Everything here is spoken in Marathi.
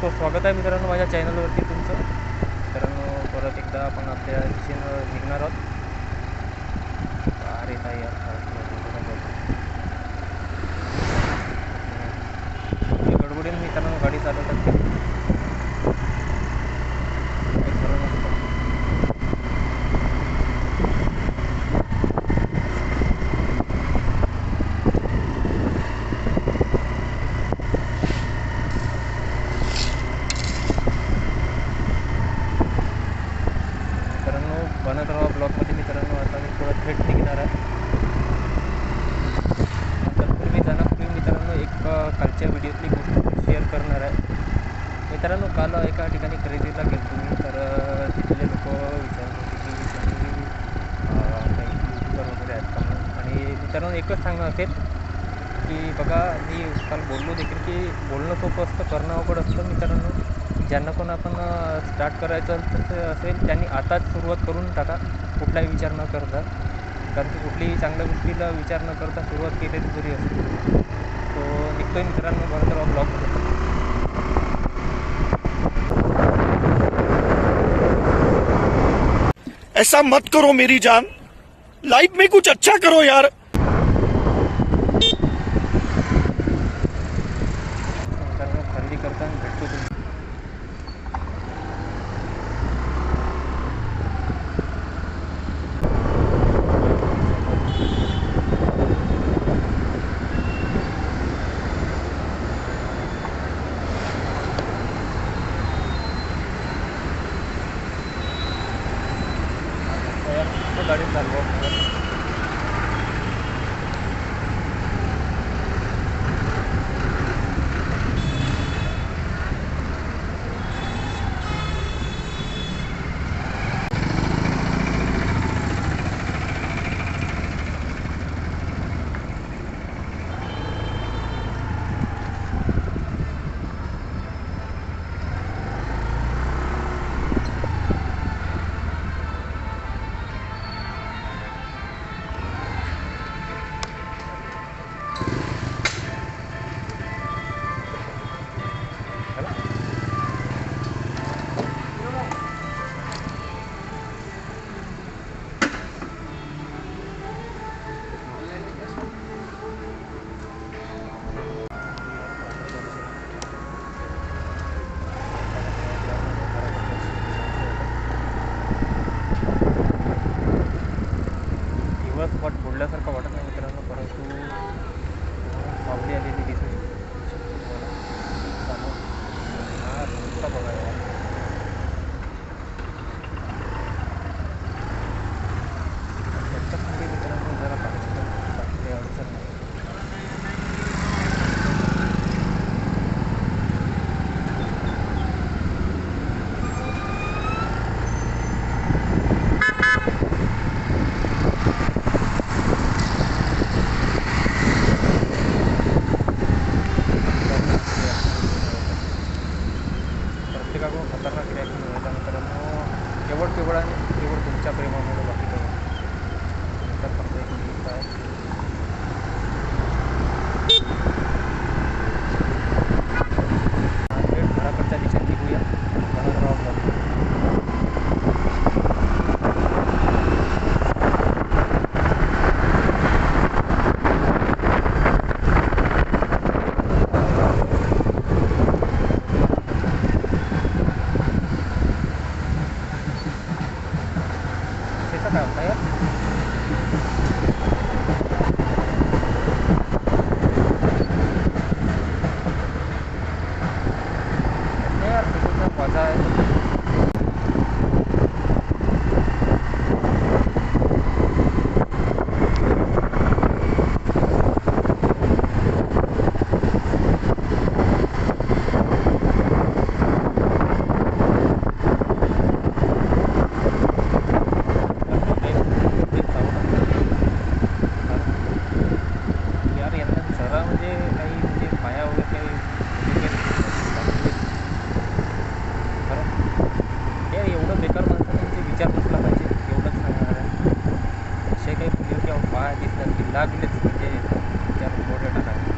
सो स्वागत आहे मित्रांनो माझ्या चॅनलवरती तुमचं. मित्रांनो परत एकदा आपण आपल्या दिशेनं निघणार आहोत. अरे ताई यार गडबडीने मित्रांनो गाडी चालवतात ते काही खरं नसतं. मित्रांनो बनत राहा ब्लॉगमध्ये मित्रांनो आता मी थोडं थेट निघणार आहे तत्पूर्वी जाण्यापूर्वी मित्रांनो एक अ, कालच्या व्हिडिओतली गोष्ट शेअर करणार आहे मित्रांनो काल एका ठिकाणी खरेदीला गेलो तर तिथले लोक विचारत होते की काही वगैरे आहेत का म्हणून? आणि मित्रांनो एकच सांगणं असेल की बघा मी काल बोललो देखील की बोलणं सोपं असतं करणं अवघड असतं मित्रांनो. ज्यांना कोण आपण स्टार्ट करायचं तसं असेल त्यांनी आताच सुरुवात करून टाका. कुठलाही विचार न करता. कारण की कुठलीही चांगल्या गोष्टीला विचार न करता सुरुवात केलेली जरी असते तो निघतोय मित्रांनो बरं तर ब्लॉग. ऐसा मत करो मेरी जान। लाइफ में कुछ अच्छा करो यार। गाडी चालवा केवळ प्रेमामुळे बाकी तुमच्या प्रेमामुळे बाकी hàng mét माझ्या दिसतात की लागलेच म्हणजे त्या पर्यटनाला